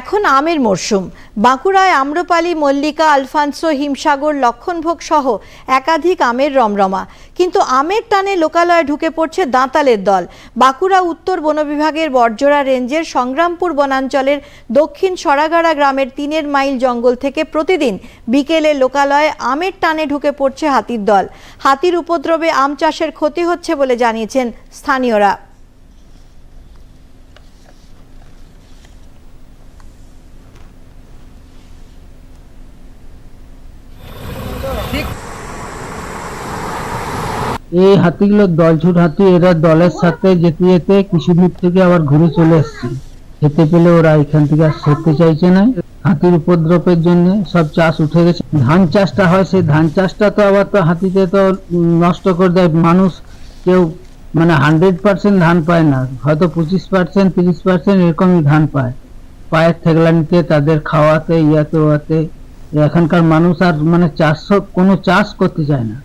এখন আমের মরশুম। বাঁকুড়ায় আম্রপালি, মল্লিকা, আলফানসো, হিমসাগর, লক্ষণভোগ সহ একাধিক আমের রমরমা। কিন্তু আমের টানে লোকালয়ে ঢুকে পড়ছে দাঁতালের দল। বাঁকুড়া উত্তর বন বিভাগের বর্জরা রেঞ্জের সংগ্রামপুর বনাঞ্চলের দক্ষিণ সরাগাড়া গ্রামের তিনের মাইল জঙ্গল থেকে প্রতিদিন বিকেলে লোকালয়ে আমের টানে ঢুকে পড়ছে হাতির দল। হাতির উপদ্রবে আম চাষের ক্ষতি হচ্ছে বলে জানিয়েছেন স্থানীয়রা। এই হাতিগুলো দলছুট হাতি, এরা দলের সাথে যেতে যেতে কিছু থেকে আবার ঘুরে চলে এসছে। খেতে পেলে ওরা এখান থেকে আর সরতে চাইছে না। হাতির উপদ্রবের জন্য সব চাষ উঠে গেছে। ধান চাষটা হয়, সেই ধান চাষটা তো আবার তো হাতিতে তো নষ্ট করে দেয়। মানুষ কেউ মানে হান্ড্রেড পার্সেন্ট ধান পায় না। হয়তো পঁচিশ পার্সেন্ট তিরিশ পার্সেন্ট এরকমই ধান পায়। পায়ের থেগলানিতে, তাদের খাওয়াতে, ইয়াতে, ওয়াতে। এখানকার মানুষ আর মানে চাষ কোনো চাষ করতে চায় না।